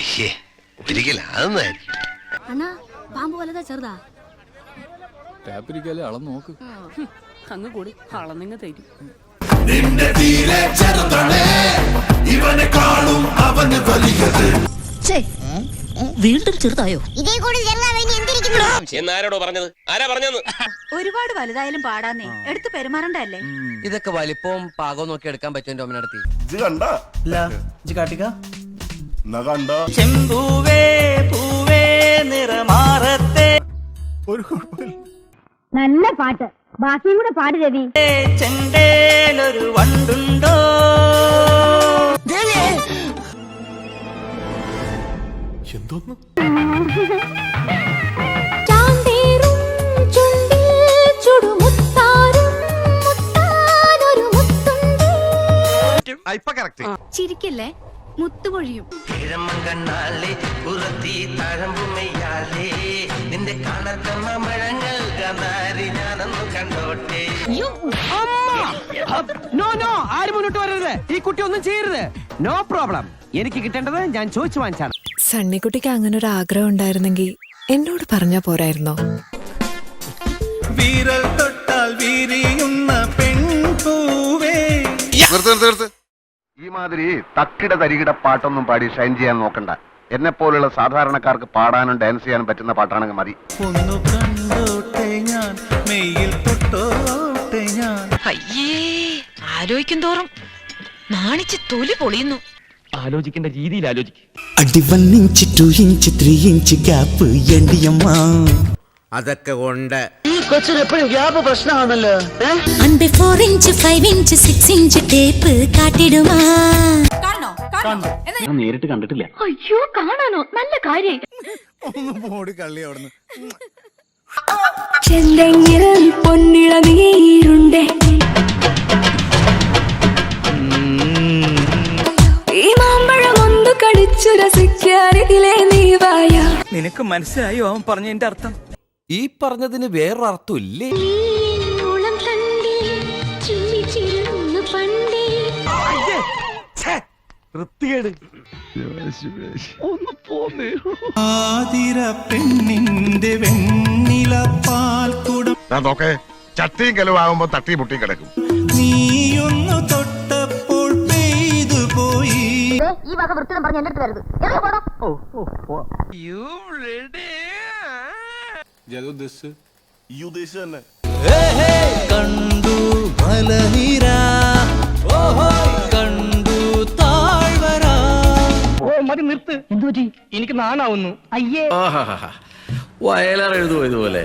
ടാപ്പിരിക്കല അതൊന്നായിരിക്കും. അണ്ണാ പാമ്പ് വലുതാ ചെറുതാ. ടാപ്പിരിക്കാലേ അളന്ന് നോക്ക്. അങ്ങ് കൂടി അളന്നിങ്ങ് തരും. വീണ്ടും ചെറുതായോ? ഇതേ കൂടി ചെറുതാ വേണ്ടി എന്തിരിക്കുന്നു? എന്നാരോടോ പറഞ്ഞത്? ആരാ പറഞ്ഞത് ഒരുപാട് വലുതായാലും പാടാന്നേ. എടുത്ത് പെരുമാറണ്ടല്ലേ ഇതൊക്കെ വലിപ്പവും പാകവും നോക്കി എടുക്കാൻ പറ്റും ഡോമിനടുത്ത് ഇത് കണ്ട? കാട്ടിക്ക? എന്നാ കണ്ട ചെമ്പൂവേ പൂവേ നിറമാറത്തെ. ഒരു കുഴപ്പമില്ല. നല്ല പാട്ട്. ബാക്കിയും കൂടെ പാട് രവി. ചെണ്ടേലൊരു വണ്ടുണ്ടോ? എന്തോന്ന്? ചിരിക്കല്ലേ? മുത്തുപൊഴിയും തഴമ്പുമയ്യാലേ നിന്റെ കാണത്ത മഴങ്ങൾ കന്നാരി ഞാനൊന്ന് കണ്ടോട്ടെ. നോ നോ ആരും മുന്നോട്ട് വരരുത്. ഈ കുട്ടി ഒന്നും ചെയ്യരുത്. No problem. എനിക്ക് കിട്ടേണ്ടത് ഞാൻ ചോദിച്ചു വാങ്ങിച്ചാണ്. സണ്ണിക്കുട്ടിക്ക് അങ്ങനെ ഒരു ആഗ്രഹം ഉണ്ടായിരുന്നെങ്കിൽ എന്നോട് പറഞ്ഞാ പോരായിരുന്നോ? വീരൽ തൊട്ടാൽ വീരിയുന്ന പെൺപൂവേ നിർത്ത് നിർത്ത് നിർത്ത്. ഈ മാതിരി തക്കിട തരികിട പാട്ടൊന്നും പാടി ഷൈൻ ചെയ്യാൻ നോക്കണ്ട. എന്നെ പോലുള്ള സാധാരണക്കാർക്ക് പാടാനും ഡാൻസ് ചെയ്യാനും പറ്റുന്ന പാട്ടാണെങ്കിൽ മതി. ഒന്നു കണ്ടോട്ടെ ഞാൻ മെയ്യിൽ തൊട്ടോട്ടെ ഞാൻ. അയ്യേ ആലോചിക്കും തോറും. നാണിച്ച് തൊലി പൊളിയുന്നു. ആലോചിക്കേണ്ട രീതിയിൽ ആലോചിക്കും. അടി one inch two inch three inch gap എണ്ടിയമ്മ അതൊക്കെ കൊണ്ട് Anbu four inch five inch six inch tape കാട്ടിടുമാ. കാണണോ? കാണണോ? നേരിട്ട് കണ്ടിട്ടില്ല. അയ്യോ കാണാനോ? നല്ല കാര്യം. ഓടി കള്ളി അവിടുന്ന്. ചെന്തെങ്ങിരൽ പൊന്നിള നീരുണ്ടേ. ഈ മാമ്പഴം ഒന്ന് കടിച്ചു രസിക്കാൻ ഇതിലെ നീവായ നിനക്ക് മനസ്സിലായോ? അവൻ പറഞ്ഞതിന്റെ അർത്ഥം. ഈ പറഞ്ഞതിന് വേറൊരർത്ഥമില്ലേ? പണ്ടേ. ആതിര പെണ്ണിന്റെ വെണ്ണില പാൽക്കുടം. നോക്കേ ചട്ടിയും കലുവാകുമ്പോ തട്ടി മുട്ടി കിടക്കും. നീയൊന്നു തൊട്ടപ്പോൾ പെയ്തു പോയി. ഈ വക വൃത്തിയും പറഞ്ഞ് എന്റെ അടുത്ത് വരരുത് ഇറങ്ങി പോടാ ഈ ഉദ്ദേശം തന്നെ. കണ്ടു മലനിര ഓഹോ കണ്ടു താഴ്വര. ഓ മതി നിർത്ത്. എന്തുപറ്റി എനിക്ക് നാണാവുന്നു. അയ്യേ വയലാർ എഴുതുമോ ഇതുപോലെ?